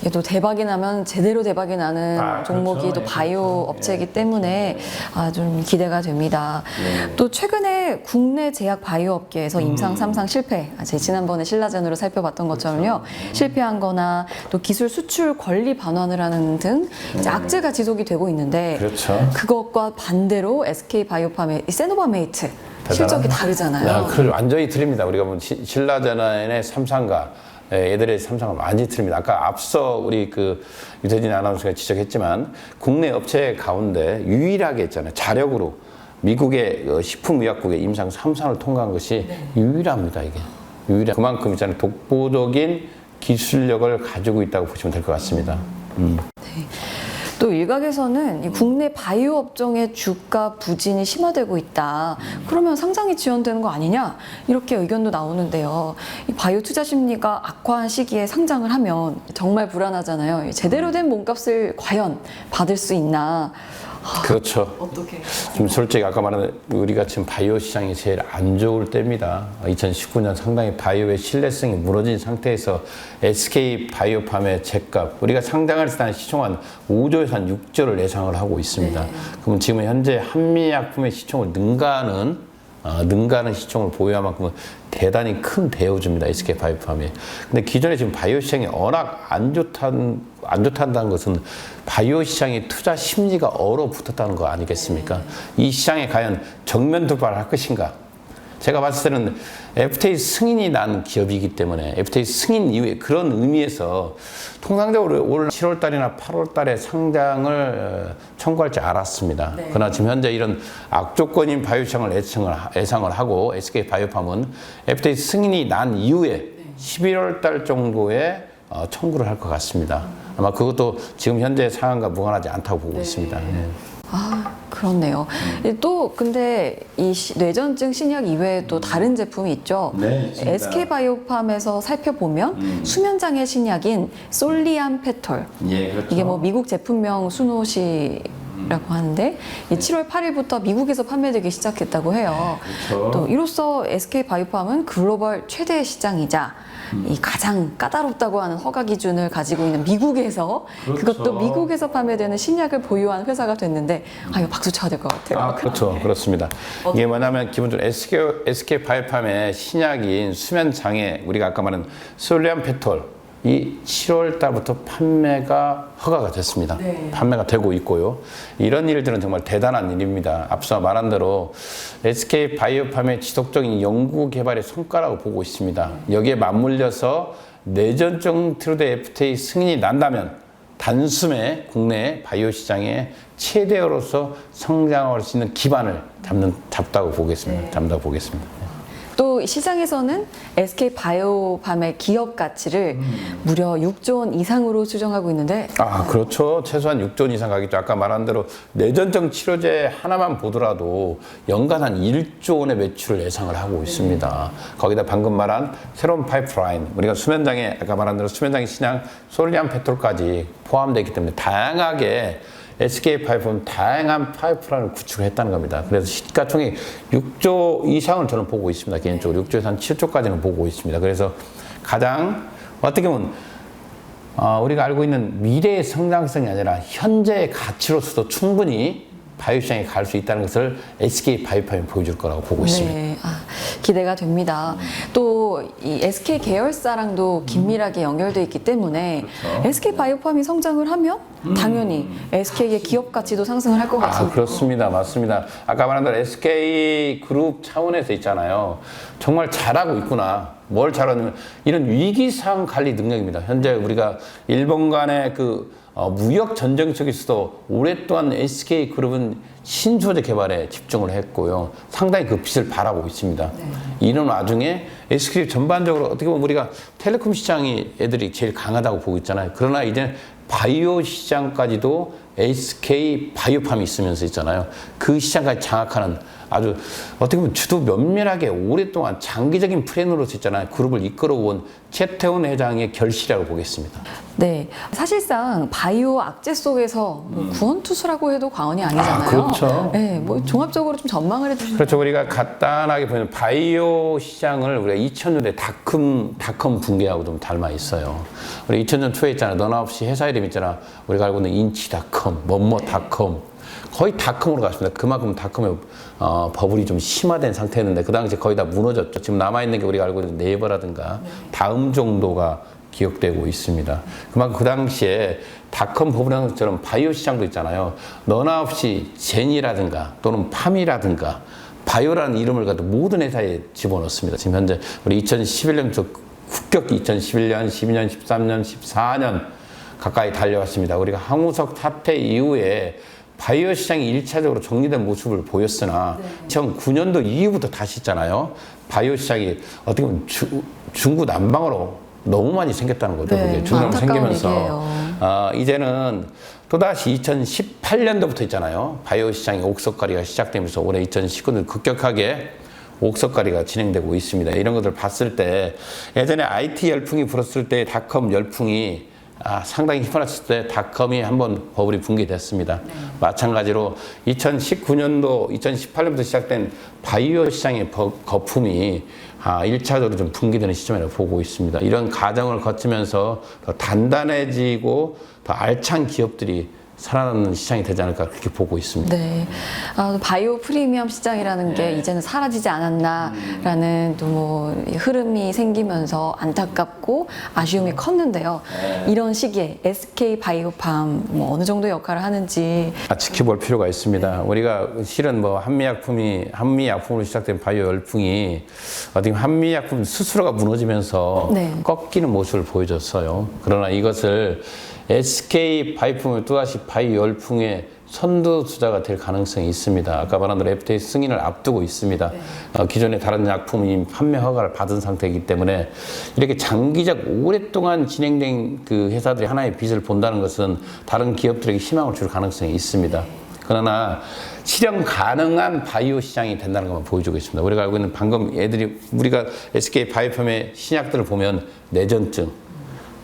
이게 또 대박이 나면 제대로 대박이 나는 아, 그렇죠. 종목이 또 예, 바이오 그렇죠. 업체이기 때문에 아, 좀 기대가 됩니다. 네. 또 최근에 국내 제약 바이오 업계에서 음. 임상 3상 실패, 아, 제 지난번에 신라젠으로 살펴봤던 것처럼요. 그렇죠. 실패한 거나 또 기술 수출 권리 반환을 하는 등 이제 악재가 지속이 되고 있는데 음. 그렇죠. 그것과 반대로 SK 바이오팜의 이 세노바메이트 실적이 다르잖아요. 야, 그 완전히 틀립니다. 우리가 뭐 시- 신라전환의 삼상과 예, 얘들의 삼상은 완전히 틀립니다. 아까 앞서 우리 그 유태진 아나운서가 지적했지만 국내 업체 가운데 유일하게 했잖아요. 자력으로 미국의 어, 식품의약국의 임상 3상을 통과한 것이 유일합니다. 이게 유일한 그만큼 있잖아요. 독보적인 기술력을 가지고 있다고 보시면 될 것 같습니다. 음. 또 일각에서는 이 국내 바이오 업종의 주가 부진이 심화되고 있다. 그러면 상장이 지연되는 거 아니냐? 이렇게 의견도 나오는데요. 이 바이오 투자 심리가 악화한 시기에 상장을 하면 정말 불안하잖아요. 제대로 된 몸값을 과연 받을 수 있나? 그렇죠. 어떻게? 지금 솔직히 아까 말한 우리가 지금 바이오 시장이 제일 안 좋을 때입니다. 2019년 상당히 바이오의 신뢰성이 무너진 상태에서 SK 바이오팜의 제값 우리가 상장할 때 한 시총 한 5조에서 한 6조를 예상을 하고 있습니다. 그럼 지금 현재 한미약품의 시총을 능가하는 어, 능가하는 시총을 보유한 만큼은 대단히 큰 대우주입니다. SK 바이오팜이. 근데 기존에 지금 바이오 시장이 워낙 안 좋다는 안 좋다는 것은 바이오 시장의 투자 심리가 얼어붙었다는 거 아니겠습니까? 이 시장에 과연 정면 돌파를 할 것인가? 제가 봤을 때는 FTA 승인이 난 기업이기 때문에 FTA 승인 이후에 그런 의미에서 통상적으로 올 7월 달이나 8월 달에 상장을 어, 청구할 줄 알았습니다. 그러나 지금 현재 이런 악조건인 바이오 시장을 예상을, 예상을 하고 SK 바이오팜은 FTA 승인이 난 이후에 11월 달 정도에 어, 청구를 할 것 같습니다. 아마 그것도 지금 현재 상황과 무관하지 않다고 보고 있습니다. 예. 아, 그렇네요. 음. 또 근데 이 시- 뇌전증 신약 이외에 또 다른 제품이 있죠. 네, 있습니다. 음. SK 바이오팜에서 살펴보면 수면 장애 신약인 솔리암 페톨. 예, 그렇죠. 이게 뭐 미국 제품명 순옷이라고 하는데 이 7월 8일부터 미국에서 판매되기 시작했다고 해요. 그렇죠. 또 이로써 SK 바이오팜은 글로벌 최대 시장이자 음. 이 가장 까다롭다고 하는 허가 기준을 가지고 있는 미국에서 그 그렇죠. 것도 미국에서 판매되는 신약을 보유한 회사가 됐는데 아 이거 박수 쳐야 될 것 같아요. 아, 그렇죠. 그렇습니다. 이게 뭐냐면 기본적으로 SK, SK 바이오팜의 신약인 수면 장애, 우리가 아까 말한 솔리안 페톨, 이 7월 달부터 판매가 허가가 됐습니다. 네. 판매가 되고 있고요. 이런 일들은 정말 대단한 일입니다. 앞서 말한 대로 SK 바이오팜의 지속적인 연구 개발의 성과라고 보고 있습니다. 여기에 맞물려서 내전적 트루드 FTA 승인이 난다면 단숨에 국내 바이오 시장의 최대어로서 성장할 수 있는 기반을 잡는 잡다고 보겠습니다. 잡다고 보겠습니다. 또 시장에서는 SK 바이오팜의 기업 가치를 무려 6조 원 이상으로 추정하고 있는데 아, 그렇죠. 최소한 6조 원 이상 가겠죠. 아까 말한 대로 내전적 치료제 하나만 보더라도 연간 한 1조 원의 매출을 예상을 하고 있습니다. 거기다 방금 말한 새로운 파이프라인, 우리가 수면장애, 아까 말한 대로 수면장애 신약 솔리안 페톨까지 포함되어 있기 때문에 다양하게 SK 파이프는 다양한 파이프라인을 구축을 했다는 겁니다. 그래서 시가총액 6조 이상을 저는 보고 있습니다. 개인적으로 6조에서 한 7조까지는 보고 있습니다. 그래서 가장 어떻게 보면 어, 우리가 알고 있는 미래의 성장성이 아니라 현재의 가치로서도 충분히 바이오 시장에 갈 수 있다는 것을 SK 바이오팜이 보여줄 거라고 보고 있습니다. 네, 아, 기대가 됩니다. 또 이 SK 계열사랑도 긴밀하게 연결돼 있기 때문에 그렇죠. SK 바이오팜이 성장을 하면 당연히 SK의 기업 가치도 상승을 할 것 아, 같습니다. 그렇습니다. 맞습니다. 아까 말한 대로 SK 그룹 차원에서 있잖아요. 정말 잘하고 있구나. 뭘 잘하냐면 이런 위기상 관리 능력입니다. 현재 우리가 일본 간의 그 어, 무역 전쟁 속에서도 오랫동안 SK 그룹은 신소재 개발에 집중을 했고요. 상당히 그 빛을 발하고 있습니다. 이런 와중에 SK 전반적으로 어떻게 보면 우리가 텔레콤 시장이 애들이 제일 강하다고 보고 있잖아요. 그러나 이제 바이오 시장까지도 SK 바이오팜이 있으면서 있잖아요. 그 시장까지 장악하는 아주 어떻게 보면 주도 면밀하게 오랫동안 장기적인 플랜으로서 있잖아요. 그룹을 이끌어온 최태원 회장의 결실이라고 보겠습니다. 네, 사실상 바이오 악재 속에서 뭐 구원투수라고 해도 과언이 아니잖아요. 음. 아, 그렇죠. 네, 뭐 종합적으로 좀 전망을 해주시면 그렇죠. 우리가 간단하게 보면 바이오 시장을 우리가 2000년대 닷컴, 닷컴 붕괴하고 좀 닮아 있어요. 우리 2000년 초에 있잖아. 너나 없이 회사 이름 있잖아. 우리가 알고 있는 인치닷컴, 뭐뭐닷컴. 거의 닷컴으로 갔습니다. 그만큼 닷컴의 어, 버블이 좀 심화된 상태였는데 그 당시에 거의 다 무너졌죠. 지금 남아있는 게 우리가 알고 있는 네이버라든가 다음 정도가 기억되고 있습니다. 그만큼 그 당시에 닷컴 버블처럼 바이오 시장도 있잖아요. 너나 없이 제니라든가 또는 팜이라든가 바이오라는 이름을 가지고 모든 회사에 집어넣습니다. 지금 현재 우리 2011년부터 급격히 2011년, 12년, 13년, 14년 가까이 달려왔습니다. 우리가 항우석 사태 이후에 바이오 시장이 일차적으로 정리된 모습을 보였으나 2009년도 이후부터 다시 있잖아요. 바이오 시장이 어떻게 보면 주- 중구 난방으로 너무 많이 생겼다는 거죠. 네, 그게 안타까운 생기면서 얘기예요. 아, 이제는 또다시 2018년도부터 있잖아요. 바이오 시장의 옥석가리가 시작되면서 올해 2019년 급격하게 옥석가리가 진행되고 있습니다. 이런 것들을 봤을 때 예전에 IT 열풍이 불었을 때 닷컴 열풍이 아, 상당히 휘몰았을 때 닷컴이 한번 버블이 붕괴됐습니다. 마찬가지로 2019년도, 2018년부터 시작된 바이오 시장의 버- 거품이 아, 1차적으로 좀 붕괴되는 시점이라고 보고 있습니다. 이런 과정을 거치면서 더 단단해지고 더 알찬 기업들이 살아남는 시장이 되지 않을까 그렇게 보고 있습니다. 네. 아, 바이오 프리미엄 시장이라는 게 이제는 사라지지 않았나라는 또 뭐 흐름이 생기면서 안타깝고 아쉬움이 컸는데요. 이런 시기에 SK 바이오팜 뭐 어느 정도 역할을 하는지 아, 지켜볼 필요가 있습니다. 우리가 실은 뭐 한미약품이 한미약품으로 시작된 바이오 열풍이 어떻게 보면 한미약품 스스로가 무너지면서 네. 꺾이는 모습을 보여줬어요. 그러나 이것을 SK 바이오품을 또다시 바이오 열풍의 선두 주자가 될 가능성이 있습니다. 아까 말한 대로 FDA 승인을 앞두고 있습니다. 어, 기존의 다른 약품이 판매 허가를 받은 상태이기 때문에 이렇게 장기적 오랫동안 진행된 그 회사들이 하나의 빛을 본다는 것은 다른 기업들에게 희망을 줄 가능성이 있습니다. 그러나 실현 가능한 바이오 시장이 된다는 것만 보여주고 있습니다. 우리가 알고 있는 방금 애들이 우리가 SK 바이오팜의 신약들을 보면 뇌전증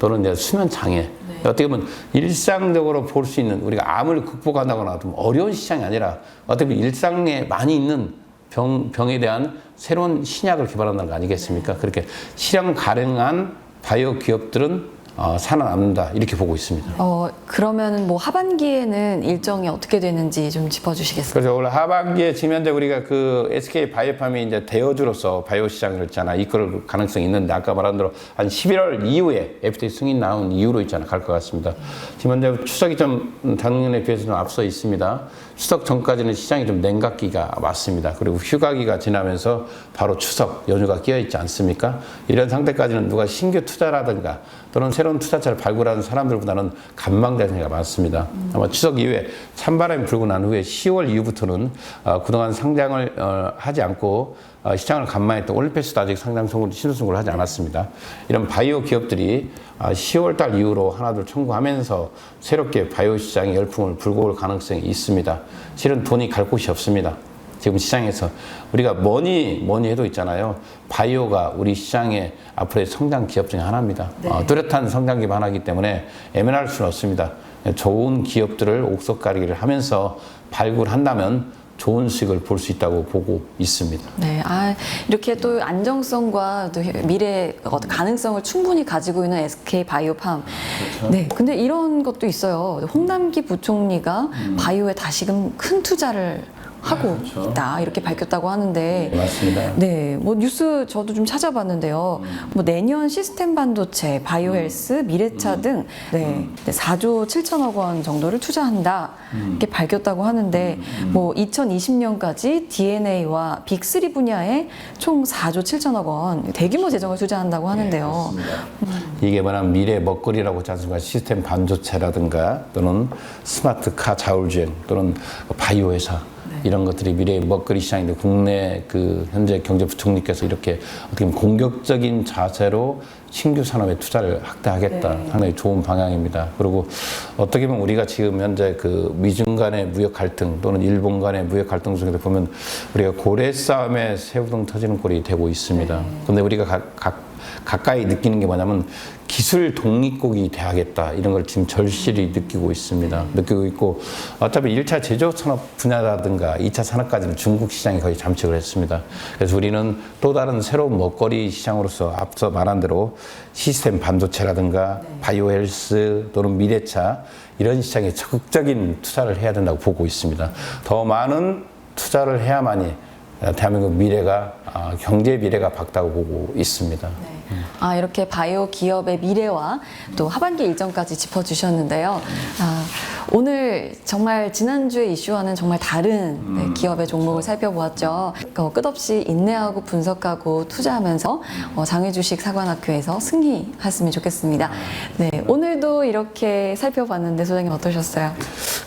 또는 이제 수면 장애 어떻게 보면 일상적으로 볼 수 있는 우리가 암을 극복한다거나 좀 어려운 시장이 아니라 어떻게 보면 일상에 많이 있는 병, 병에 대한 새로운 신약을 개발한다는 거 아니겠습니까? 그렇게 실현 가능한 바이오 기업들은 어, 살아남는다 이렇게 보고 있습니다. 어 그러면 뭐 하반기에는 일정이 어떻게 되는지 좀 짚어주시겠어요? 그래서 원래 하반기에 지금 현재 우리가 그 SK 바이오팜이 이제 대여주로서 바이오 시장을 있잖아 이끌 가능성이 있는데 아까 말한 대로 한 11월 이후에 FDA 승인 나온 이후로 있잖아 갈 것 같습니다. 지금 현재 추석이 좀 작년에 비해서 좀 앞서 있습니다. 추석 전까지는 시장이 좀 냉각기가 맞습니다. 그리고 휴가기가 지나면서 바로 추석 연휴가 끼어 있지 않습니까? 이런 상태까지는 누가 신규 투자라든가 또는 새로운 투자처를 발굴하는 사람들보다는 간망대상이 많습니다. 아마 추석 이후에 찬바람이 불고 난 후에 10월 이후부터는 어, 그동안 상장을 어, 하지 않고 어, 시장을 간망했던 올리페스도 아직 상장 선고 신호 선고를 하지 않았습니다. 이런 바이오 기업들이 10월 달 이후로 하나둘 청구하면서 새롭게 바이오 시장의 열풍을 불고 올 가능성이 있습니다. 실은 돈이 갈 곳이 없습니다. 지금 시장에서 우리가 뭐니 뭐니 해도 있잖아요. 바이오가 우리 시장의 앞으로의 성장 기업 중에 하나입니다. 어, 뚜렷한 성장 기업 하나이기 때문에 애매할 수는 없습니다. 좋은 기업들을 옥석 가리기를 하면서 발굴한다면 좋은 수익을 볼 수 있다고 보고 있습니다. 네, 아 이렇게 또 안정성과 또 미래 어떤 가능성을 충분히 가지고 있는 SK 바이오팜. 네, 근데 이런 것도 있어요. 홍남기 부총리가 바이오에 다시금 큰 투자를 하고 그렇죠. 있다 이렇게 밝혔다고 하는데. 네, 맞습니다. 네, 뭐 뉴스 저도 좀 찾아봤는데요. 뭐 내년 시스템 반도체, 바이오헬스, 미래차 등 네, 4조 7천억 원 정도를 투자한다 이렇게 밝혔다고 하는데 뭐 2020년까지 D&A와 빅3 분야에 총 4조 7천억 원 대규모 재정을 투자한다고 하는데요. 이게 말하면 미래 먹거리라고 하지 않습니까? 시스템 반도체라든가 또는 스마트 카 자율주행 또는 바이오 회사 이런 것들이 미래의 먹거리 시장인데 국내 그 현재 경제부총리께서 이렇게 어떻게 보면 공격적인 자세로 신규 산업에 투자를 확대하겠다. 네. 상당히 좋은 방향입니다. 그리고 어떻게 보면 우리가 지금 현재 그 미중 간의 무역 갈등 또는 일본 간의 무역 갈등 속에서 보면 우리가 고래 싸움에 새우등 터지는 꼴이 되고 있습니다. 근데 우리가 각, 각 가까이 느끼는 게 뭐냐면 기술 독립국이 돼야겠다 이런 걸 지금 절실히 느끼고 있습니다. 느끼고 있고 어차피 1차 제조 산업 분야라든가 2차 산업까지는 중국 시장이 거의 잠식을 했습니다. 그래서 우리는 또 다른 새로운 먹거리 시장으로서 앞서 말한 대로 시스템 반도체라든가 바이오 헬스 또는 미래차 이런 시장에 적극적인 투자를 해야 된다고 보고 있습니다. 더 많은 투자를 해야만이 대한민국 미래가 아, 경제 미래가 밝다고 보고 있습니다. 아, 이렇게 바이오 기업의 미래와 또 하반기 일정까지 짚어주셨는데요. 아, 오늘 정말 지난주에 이슈와는 정말 다른 네, 기업의 종목을 살펴보았죠. 어, 끝없이 인내하고 분석하고 투자하면서 어, 장외주식 사관학교에서 승리했으면 좋겠습니다. 네, 오늘도 이렇게 살펴봤는데 소장님 어떠셨어요?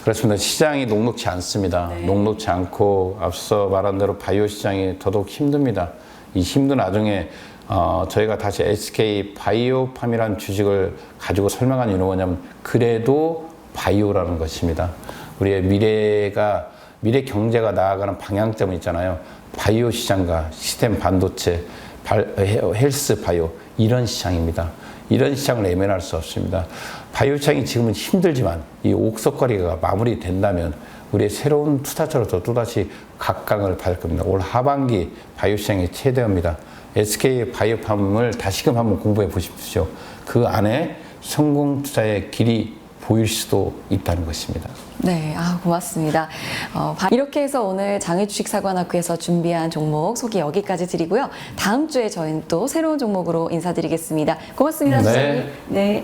그렇습니다. 시장이 녹록지 않습니다. 녹록지 않고 앞서 말한 대로 바이오 시장이 더더욱 힘듭니다. 이 힘든 와중에 어, 저희가 다시 SK 바이오팜이라는 주식을 가지고 설명한 이유는 뭐냐면 그래도 바이오라는 것입니다. 우리의 미래가 미래 경제가 나아가는 방향점이 있잖아요. 바이오 시장과 시스템 반도체, 헬스 바이오 이런 시장입니다. 이런 시장을 외면할 수 없습니다. 바이오 시장이 지금은 힘들지만 이 옥석거리가 마무리된다면 우리의 새로운 투자처로서 또다시 각광을 받을 겁니다. 올 하반기 바이오 시장이 최대입니다. SK 바이오팜을 다시금 한번 공부해 보십시오. 그 안에 성공 투자의 길이 보일 수도 있다는 것입니다. 네, 아, 고맙습니다. 어, 바- 이렇게 해서 오늘 장애주식사관학교에서 준비한 종목 소개 여기까지 드리고요. 다음 주에 저희는 또 새로운 종목으로 인사드리겠습니다. 고맙습니다. 네. 소장님. 네.